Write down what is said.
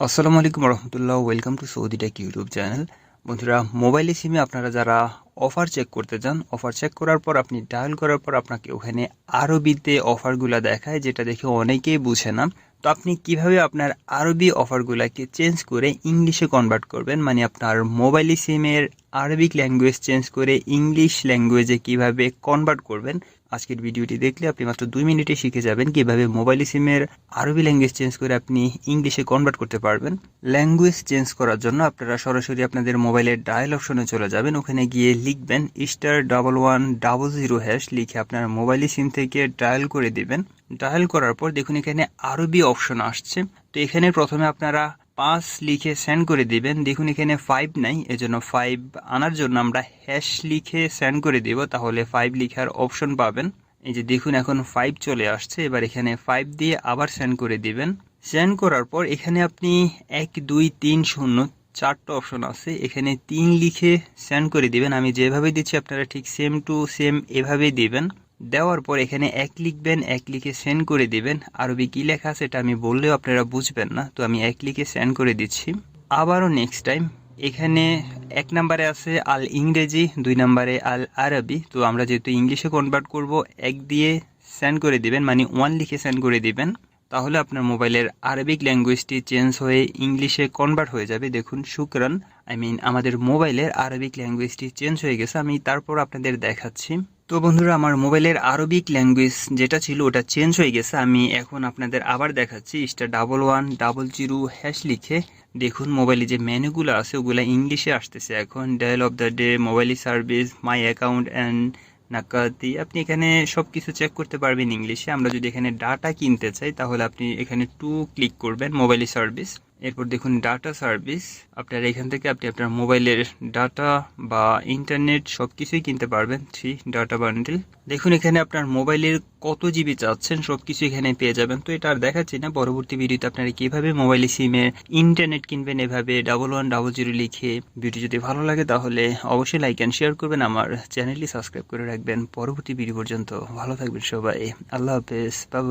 আসসালামু আলাইকুম রহমতুল্লাহ welcome to Saudi tech YouTube channel বন্ধুরা মোবাইলে সিমে আপনারা যারা অফার চেক করতে চান অফার চেক করার পর আপনি ডায়াল করার পর আপনাকে ওখানে আরবিতে অফারগুলো দেখায়, যেটা দেখে অনেকেই বুঝে না। তো আপনি কীভাবে আপনার আরবি অফারগুলোকে চেঞ্জ করে ইংলিশে কনভার্ট করবেন? মানে আপনার মোবাইল সিমের আরবিক ল্যাঙ্গুয়েজ চেঞ্জ করে ইংলিশ ল্যাঙ্গুয়েজে কীভাবে কনভার্ট করবেন, আজকের ভিডিওটি দেখলে আপনি মাত্র দুই মিনিটে শিখে যাবেন কীভাবে মোবাইল সিমের আরবি ল্যাঙ্গুয়েজ চেঞ্জ করে আপনি ইংলিশে কনভার্ট করতে পারবেন। ল্যাঙ্গুয়েজ চেঞ্জ করার জন্য আপনারা সরাসরি আপনাদের মোবাইলের ডায়াল অপশনে চলে যাবেন। ওখানে গিয়ে লিখবেন star double one double zero hash লিখে আপনার মোবাইল সিম থেকে ডায়াল করে দিবেন। ডায়াল করার পর দেখুন এখানে আরবি অপশন আসছে। তো এখানে প্রথমে আপনারা পাঁচ লিখে সেন্ড করে দিবেন। দেখুন, এখানে ফাইভ নাই, এজন্য ফাইভ আনার জন্য আমরা হ্যাশ লিখে সেন্ড করে দিব, তাহলে ফাইভ লিখার অপশন পাবেন। এই যে দেখুন, এখন ফাইভ চলে আসছে, এবার এখানে ফাইভ দিয়ে আবার সেন্ড করে দিবেন। সেন্ড করার পর এখানে আপনি এক, দুই, তিন, শূন্য চারটা অপশন আছে, এখানে তিন লিখে সেন্ড করে দিবেন। আমি যেভাবে দিচ্ছি, আপনারা ঠিক সেম টু সেম এভাবেই দিবেন। দেওয়ার পর এখানে এক লিখবেন, এক লিখে সেন্ড করে দিবেন। আরবি কী লেখা আছে এটা আমি বললেও আপনারা বুঝবেন না, তো আমি এক লিখে সেন্ড করে দিচ্ছি। আবারও নেক্সট টাইম এখানে এক নম্বরে আছে আল ইংরেজি দুই নম্বরে আল আরবি তো আমরা যেহেতু ইংলিশে কনভার্ট করব, এক দিয়ে সেন্ড করে দিবেন মানে ওয়ান লিখে সেন্ড করে দিবেন। তাহলে আপনার মোবাইলের আরবিক ল্যাঙ্গুয়েজটি চেঞ্জ হয়ে ইংলিশে কনভার্ট হয়ে যাবে। দেখুন, শুক্রান আই মিন আমাদের মোবাইলের আরবিক ল্যাঙ্গুয়েজটি চেঞ্জ হয়ে গেছে। আমি তারপর আপনাদের দেখাচ্ছি। তো বন্ধুরা, আমার মোবাইলের আরবিক ল্যাঙ্গুয়েজ যেটা ছিল ওটা চেঞ্জ হয়ে গেছে। আমি এখন আপনাদের আবার দেখাচ্ছি star double one double zero hash লিখে। দেখুন, মোবাইলে যে মেনুগুলো আছে, ওগুলো ইংলিশে আসতেছে। এখন deal of the day, mobile service, my account and নাকাতি। আপনি এখানে সব কিছু চেক করতে পারবেন ইংলিশে। আমরা যদি এখানে ডাটা কিনতে চাই, তাহলে আপনি এখানে টু ক্লিক করবেন, মোবাইল সার্ভিস। এরপর দেখুন ডাটা সার্ভিস আপনার এখান থেকে আপনি আপনার মোবাইলের ডাটা বা ইন্টারনেট সব কিছুই কিনতে পারবেন থ্রি ডাটা বান্ডেল দেখুন, এখানে আপনার মোবাইলের কত জিবি চাচ্ছেন সব কিছু এখানে পেয়ে যাবেন। তো এটা আর দেখাচ্ছি না, পরবর্তী ভিডিওতে আপনারা কীভাবে মোবাইল সিমে ইন্টারনেট কিনবেন এভাবে ডাবল ওয়ান ডাবল জিরো লিখে ভিডিও যদি ভালো লাগে তাহলে অবশ্যই লাইক অ্যান্ড শেয়ার করবেন, আমার চ্যানেলটি সাবস্ক্রাইব করে রাখবেন। পরবর্তী ভিডিও পর্যন্ত ভালো থাকবেন সবাই। আল্লাহ হাফেজ বাবা